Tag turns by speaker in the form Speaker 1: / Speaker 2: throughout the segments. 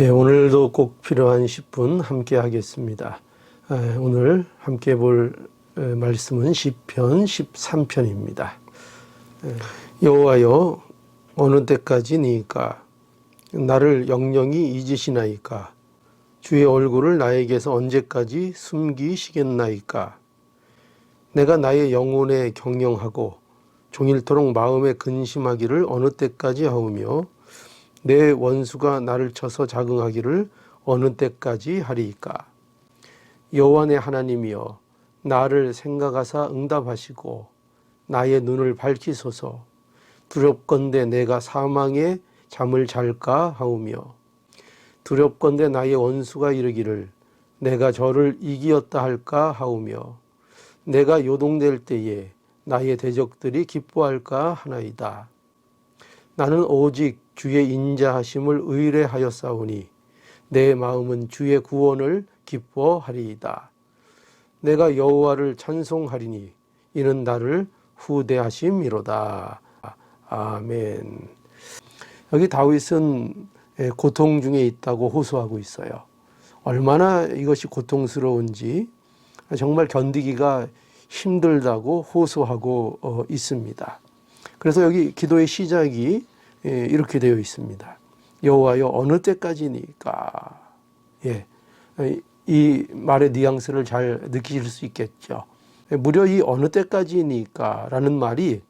Speaker 1: 예, 오늘도 꼭 필요한 10분 함께 하겠습니다. 아, 오늘 함께 볼 에, 말씀은 시편 13편입니다. 여호와여 어느 때까지니까 나를 영영히 잊으시나이까 주의 얼굴을 나에게서 언제까지 숨기시겠나이까 내가 나의 영혼에 경영하고 종일토록 마음에 근심하기를 어느 때까지 하오며 내 원수가 나를 쳐서 자긍하기를 어느 때까지 하리이까 여호와 내 하나님이여 나를 생각하사 응답하시고 나의 눈을 밝히소서 두렵건대 내가 사망에 잠을 잘까 하오며 두렵건대 나의 원수가 이르기를 내가 저를 이기었다 할까 하오며 내가 요동될 때에 나의 대적들이 기뻐할까 하나이다. 나는 오직 주의 인자하심을 의뢰하였사오니 내 마음은 주의 구원을 기뻐하리이다. 내가 여호와를 찬송하리니 이는 나를 후대하심이로다. 아멘. 여기 다윗은 고통 중에 있다고 호소하고 있어요. 얼마나 이것이 고통스러운지 정말 견디기가 힘들다고 호소하고 어, 있습니다. 그래서 여기 기도의 시작이 예, 이렇게 되어 있습니다. 여호와여 어느 때까지니까 예, 이 말의 뉘앙스를 잘 느끼실 수 있겠죠. 무려 이 어느 때까지니까라는 말이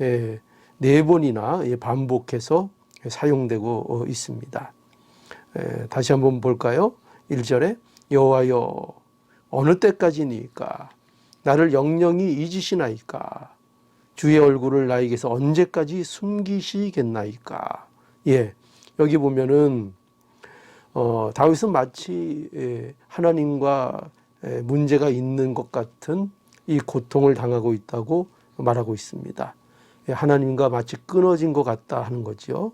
Speaker 1: 예, 네 번이나 반복해서 사용되고 어, 있습니다. 다시 한번 볼까요? 1절에 여호와여 어느 때까지니까 나를 영영히 잊으시나이까 주의 얼굴을 나에게서 언제까지 숨기시겠나이까 예 여기 보면은 어, 다윗은 마치 예, 하나님과 예, 문제가 있는 것 같은 이 고통을 당하고 있다고 말하고 있습니다. 예, 하나님과 마치 끊어진 것 같다 하는 거죠.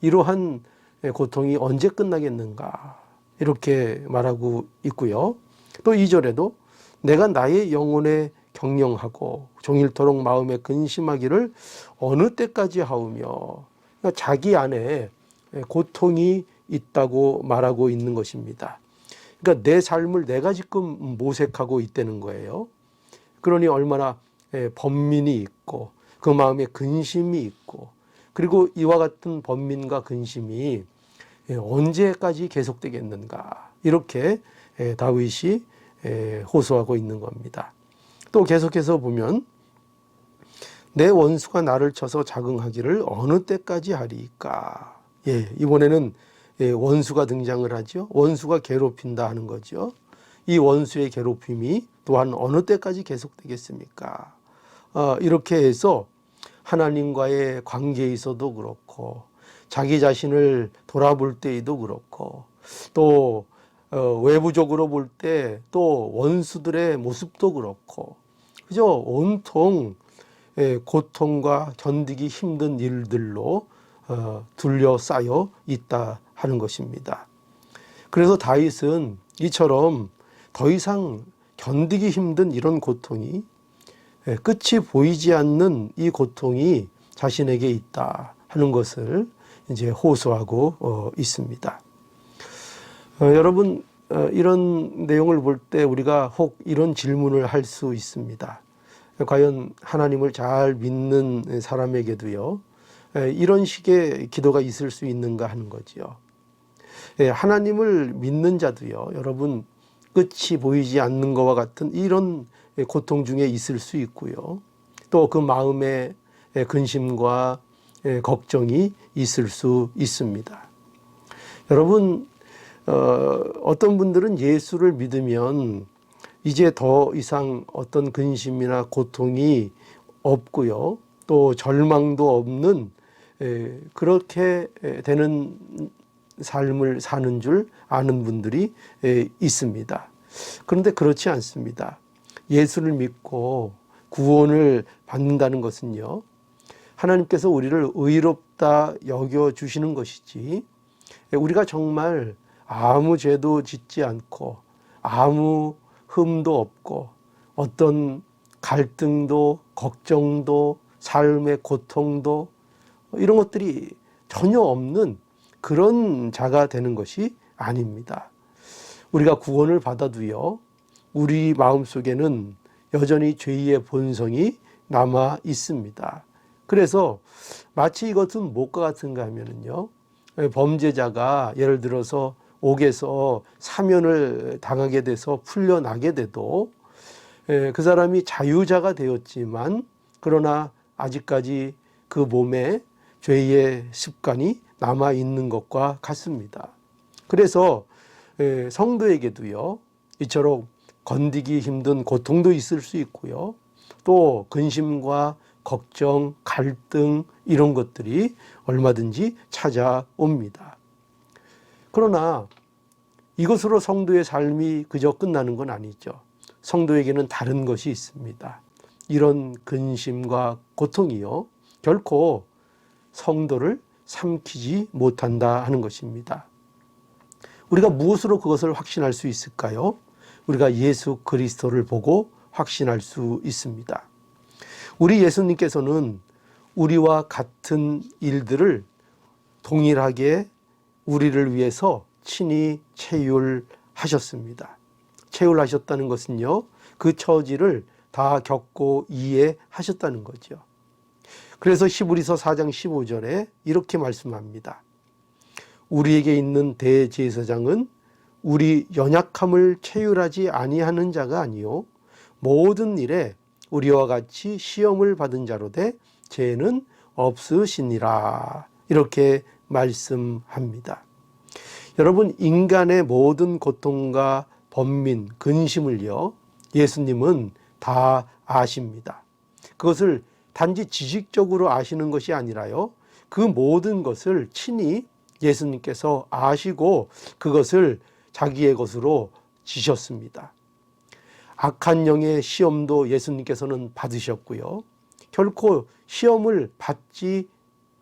Speaker 1: 이러한 고통이 언제 끝나겠는가 이렇게 말하고 있고요. 또 2절에도 내가 나의 영혼에 경영하고 종일토록 마음에 근심하기를 어느 때까지 하오며 그러니까 자기 안에 고통이 있다고 말하고 있는 것입니다. 그러니까 내 삶을 내가 지금 모색하고 있다는 거예요. 그러니 얼마나 번민이 있고 그 마음에 근심이 있고 그리고 이와 같은 번민과 근심이 언제까지 계속되겠는가 이렇게 다윗이 호소하고 있는 겁니다. 또 계속해서 보면 내 원수가 나를 쳐서 자긍하기를 어느 때까지 하리까? 예, 이번에는 예, 원수가 등장을 하죠. 원수가 괴롭힌다 하는 거죠. 이 원수의 괴롭힘이 또한 어느 때까지 계속되겠습니까? 어, 이렇게 해서 하나님과의 관계에 있어도 그렇고 자기 자신을 돌아볼 때에도 그렇고 또 어, 외부적으로 볼 때 또 원수들의 모습도 그렇고 그저 온통 예, 고통과 견디기 힘든 일들로 어, 둘러싸여 있다 하는 것입니다. 그래서 다윗은 이처럼 더 이상 견디기 힘든 이런 고통이 예, 끝이 보이지 않는 이 고통이 자신에게 있다 하는 것을 이제 호소하고 어, 있습니다. 어, 여러분 어, 이런 내용을 볼 때 우리가 혹 이런 질문을 할 수 있습니다. 과연 하나님을 잘 믿는 사람에게도요 이런 식의 기도가 있을 수 있는가 하는 거지요. 예, 하나님을 믿는 자도요 여러분 끝이 보이지 않는 것과 같은 이런 고통 중에 있을 수 있고요. 또 그 마음에 근심과 걱정이 있을 수 있습니다. 여러분 어, 어떤 분들은 예수를 믿으면 이제 더 이상 어떤 근심이나 고통이 없고요. 또 절망도 없는 에, 그렇게 되는 삶을 사는 줄 아는 분들이 에, 있습니다. 그런데 그렇지 않습니다. 예수를 믿고 구원을 받는다는 것은요. 하나님께서 우리를 의롭다 여겨 주시는 것이지 우리가 정말 아무 죄도 짓지 않고 아무 흠도 없고 어떤 갈등도 걱정도 삶의 고통도 이런 것들이 전혀 없는 그런 자가 되는 것이 아닙니다. 우리가 구원을 받아도요, 우리 마음 속에는 여전히 죄의 본성이 남아 있습니다. 그래서 마치 이것은 무엇과 같은가 하면은요, 범죄자가 예를 들어서 옥에서 사면을 당하게 돼서 풀려나게 돼도 에, 그 사람이 자유자가 되었지만 그러나 아직까지 그 몸에 죄의 습관이 남아 있는 것과 같습니다. 그래서 에, 성도에게도요 이처럼 건디기 힘든 고통도 있을 수 있고요 또 근심과 걱정, 갈등 이런 것들이 얼마든지 찾아옵니다. 그러나 이것으로 성도의 삶이 그저 끝나는 건 아니죠. 성도에게는 다른 것이 있습니다. 이런 근심과 고통이요. 결코 성도를 삼키지 못한다 하는 것입니다. 우리가 무엇으로 그것을 확신할 수 있을까요? 우리가 예수 그리스도를 보고 확신할 수 있습니다. 우리 예수님께서는 우리와 같은 일들을 동일하게 우리를 위해서 친히 체휼하셨습니다. 체휼하셨다는 것은요, 그 처지를 다 겪고 이해하셨다는 거죠. 그래서 시브리서 4장 15절에 이렇게 말씀합니다. 우리에게 있는 대제사장은 우리 연약함을 체휼하지 아니하는 자가 아니요 모든 일에 우리와 같이 시험을 받은 자로 돼 죄는 없으시니라 이렇게 말씀합니다. 여러분 인간의 모든 고통과 번민, 근심을요 예수님은 다 아십니다. 그것을 단지 지식적으로 아시는 것이 아니라요 그 모든 것을 친히 예수님께서 아시고 그것을 자기의 것으로 지셨습니다. 악한 영의 시험도 예수님께서는 받으셨고요. 결코 시험을 받지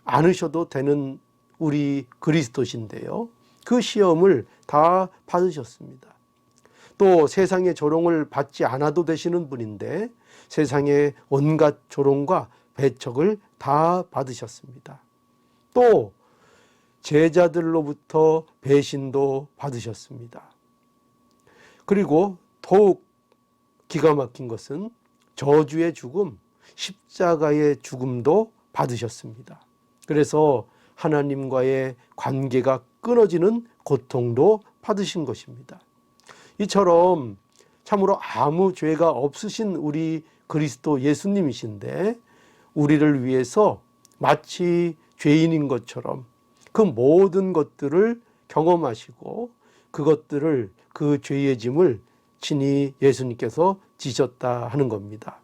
Speaker 1: 않으셔도 되는 우리 그리스도신데요. 그 시험을 다 받으셨습니다. 또 세상의 조롱을 받지 않아도 되시는 분인데 세상의 온갖 조롱과 배척을 다 받으셨습니다. 또 제자들로부터 배신도 받으셨습니다. 그리고 더욱 기가 막힌 것은 저주의 죽음, 십자가의 죽음도 받으셨습니다. 그래서 하나님과의 관계가 끊어지는 고통도 받으신 것입니다. 이처럼 참으로 아무 죄가 없으신 우리 그리스도 예수님이신데 우리를 위해서 마치 죄인인 것처럼 그 모든 것들을 경험하시고 그것들을 그 죄의 짐을 친히 예수님께서 지셨다 하는 겁니다.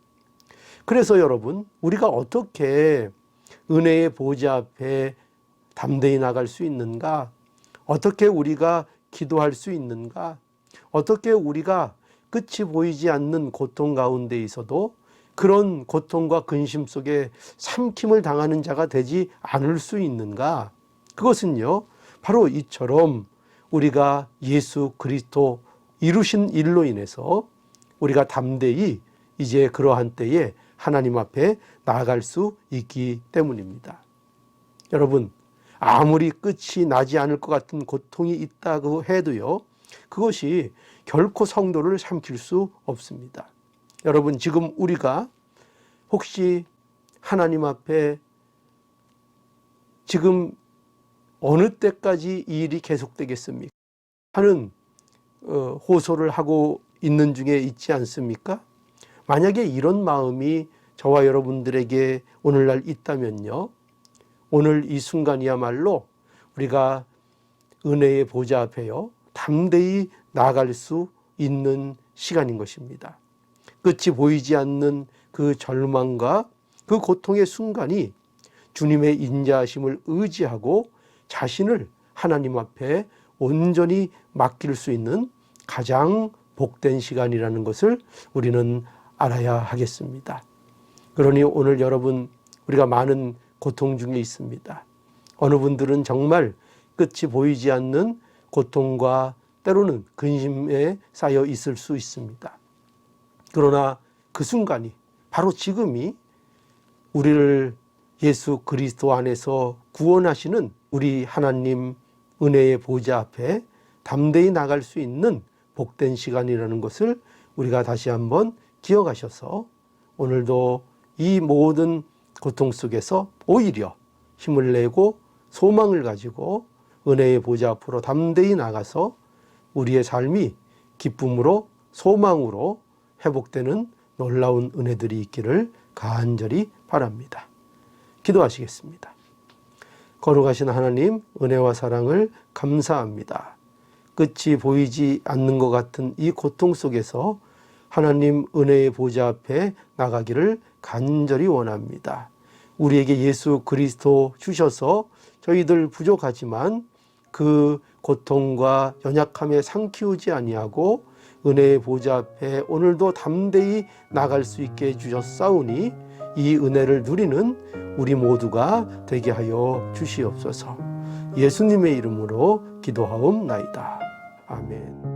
Speaker 1: 그래서 여러분, 우리가 어떻게 은혜의 보좌 앞에 담대히 나갈 수 있는가? 어떻게 우리가 기도할 수 있는가? 어떻게 우리가 끝이 보이지 않는 고통 가운데 있어도 그런 고통과 근심 속에 삼킴을 당하는 자가 되지 않을 수 있는가? 그것은요, 바로 이처럼 우리가 예수 그리스도 이루신 일로 인해서 우리가 담대히 이제 그러한 때에 하나님 앞에 나아갈 수 있기 때문입니다. 여러분, 아무리 끝이 나지 않을 것 같은 고통이 있다고 해도요, 그것이 결코 성도를 삼킬 수 없습니다. 여러분, 지금 우리가 혹시 하나님 앞에 지금 어느 때까지 이 일이 계속되겠습니까? 하는 어, 호소를 하고 있는 중에 있지 않습니까? 만약에 이런 마음이 저와 여러분들에게 오늘날 있다면요. 오늘 이 순간이야말로 우리가 은혜의 보좌 앞에요. 담대히 나아갈 수 있는 시간인 것입니다. 끝이 보이지 않는 그 절망과 그 고통의 순간이 주님의 인자하심을 의지하고 자신을 하나님 앞에 온전히 맡길 수 있는 가장 복된 시간이라는 것을 우리는 알아야 하겠습니다. 그러니 오늘 여러분 우리가 많은 고통 중에 있습니다. 어느 분들은 정말 끝이 보이지 않는 고통과 때로는 근심에 쌓여 있을 수 있습니다. 그러나 그 순간이 바로 지금이 우리를 예수 그리스도 안에서 구원하시는 우리 하나님 은혜의 보좌 앞에 담대히 나갈 수 있는 복된 시간이라는 것을 우리가 다시 한번 기억하셔서 오늘도 이 모든 고통 속에서 오히려 힘을 내고 소망을 가지고 은혜의 보좌 앞으로 담대히 나가서 우리의 삶이 기쁨으로 소망으로 회복되는 놀라운 은혜들이 있기를 간절히 바랍니다. 기도하시겠습니다. 거룩하신 하나님, 은혜와 사랑을 감사합니다. 끝이 보이지 않는 것 같은 이 고통 속에서 하나님 은혜의 보좌 앞에 나가기를 간절히 원합니다. 우리에게 예수 그리스도 주셔서 저희들 부족하지만 그 고통과 연약함에 상키우지 아니하고 은혜의 보좌 앞에 오늘도 담대히 나갈 수 있게 해주셨사오니 이 은혜를 누리는 우리 모두가 되게 하여 주시옵소서. 예수님의 이름으로 기도하옵나이다. 아멘.